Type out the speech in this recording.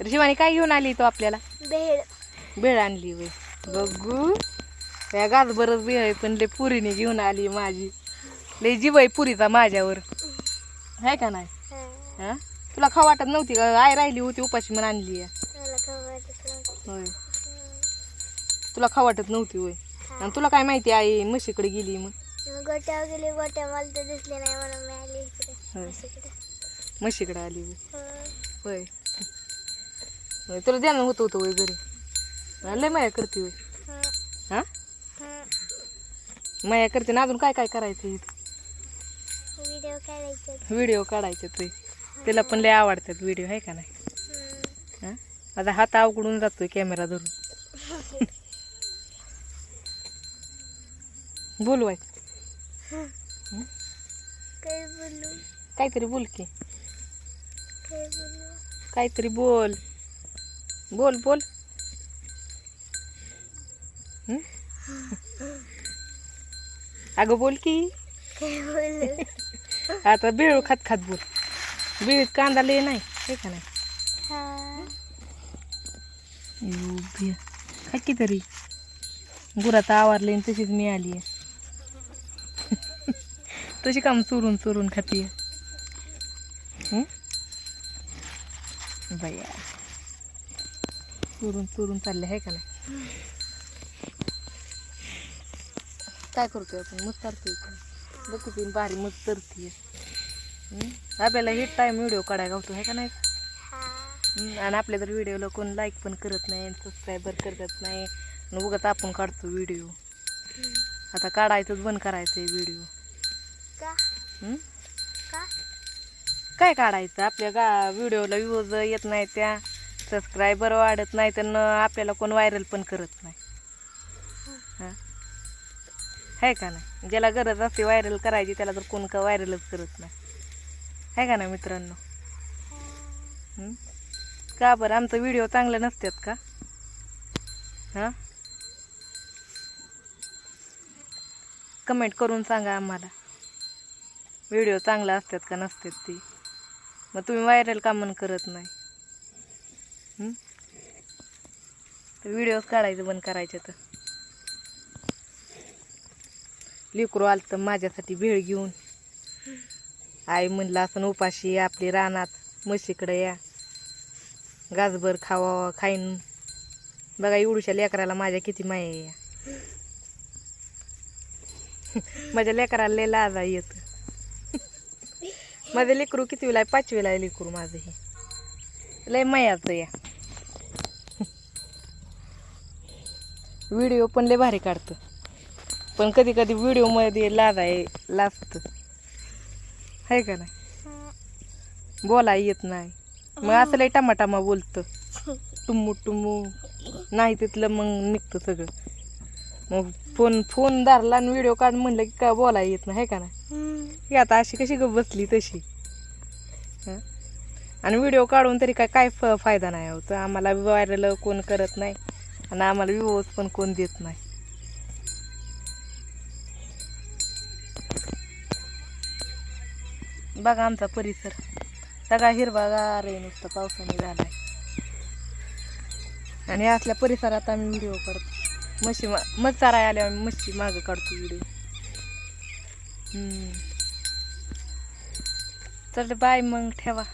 तर शिवानी काय घेऊन आली तो आपल्याला? भेळ. भेळ आणली वय बघू. त्या गाजबरच भेळ आहे पण लय पुरीने घेऊन आली माझी. लय जीव आहे पुरीचा माझ्यावर. आहे का नाही? हा, तुला खाऊ वाटत नव्हती का? आय राहिली होती उपाशी म्हणून आणली. होय. तुला खाऊ वाटत नव्हती होय. आणि तुला काय माहिती आई म्हशीकडे गेली मग गोट्यावर गेले गोट्या मला तर दिसले नाही म्हणून मी आली म्हशीकडे. आली होय. होय तुला ध्यान होतं होतं होय घरी. लय माया करते हा. माया करते ना अजून काय काय करायचं इथं? व्हिडिओ काढायचे. व्हिडिओ काढायचे ते तिला पण लय आवडतात व्हिडिओ आहे का नाही. हा? माझा हात अवघडून जातोय कॅमेरा धरून. बोलू आहे काय बोलू? काहीतरी बोल की. काय बोलू? काहीतरी बोल. बोल बोल? अगं बोल की. आता बेळ खात खात बोल. बेळीत कांदा लय नाही हे का नाही. खा की तरी. गुरात आवरले तशीच मी आली आहे. तशी काम चोरून चोरून खातीये. हं? बया. चोरून चोरून चालले आहे का नाही? काय करतोय आपण? मग करतोय बघ किती भारी मग तरतीये आपल्याला हे टाईम व्हिडिओ काढायला गावतो आहे का नाही? हा आणि आपल्या तर व्हिडिओला कोण लाईक पण करत नाही सबस्क्राईबर करत नाही आणि उगाच आपण काढतो व्हिडिओ आता काढायचंच बंद करायचं व्हिडिओ काय काढायचं? आपल्या गा व्हिडिओला व्ह्यूज येत नाही त्या. सबस्क्रायबर वाढत नाही तर आपल्याला कोण व्हायरल पण करत नाही. हां? आहे का नाही? ज्याला गरज असते व्हायरल करायची त्याला तर कोण का व्हायरलच करत नाही. आहे का नाही मित्रांनो? का बरं? आमचं व्हिडिओ चांगले नसतात का? हां? कमेंट करून सांगा आम्हाला. व्हिडिओ चांगला असतात का नसतात ते? मग तुम्ही व्हायरल का करत नाही? तर काढायचं बंद करायचं तर. लेकरू आलं तर माझ्यासाठी भेळ घेऊन. आई म्हणलं असं उपाशी आपली रानात. म्हशीकडे या. गाजभर खावा खाईन. बघा एवढूशा लेकराला माझ्या किती माया या. माझ्या लेकराला लय लाजा येत. माझं लेकरू कितवीला आहे? पाचवीला आहे लेकरू माझं हे. लय मायाचं या. व्हिडिओ पण लय भारी काढतं. पण कधी कधी व्हिडिओमध्ये लाज आहे लाजतं. आहे का नाही? बोला येत नाही. मग असं लय टमाटामा बोलतं. टुम्मू टुम्मू. नाही तिथलं मग निघतं सगळं. मग फोन फोन धरला आणि व्हिडिओ काढ म्हणलं की काय बोला येत नाही आहे का नाही? आता अशी कशी ग बसली तशी. आणि व्हिडिओ काढून तरी काय काय फ फायदा नाही होत आम्हाला व्हायरल कोण करत नाही. आणि आम्हाला विवोच पण कोण देत नाही. बघा आमचा परिसर. सगळा हिरवागार आहे नुसतं पावसाने झालाय. आणि असल्या परिसरात आम्ही व्हिडिओ काढतो म्हशी मा मध चाराय आल्यावर आम्ही म्हशी मागं काढतो व्हिडिओ चल बाय मग ठेवा.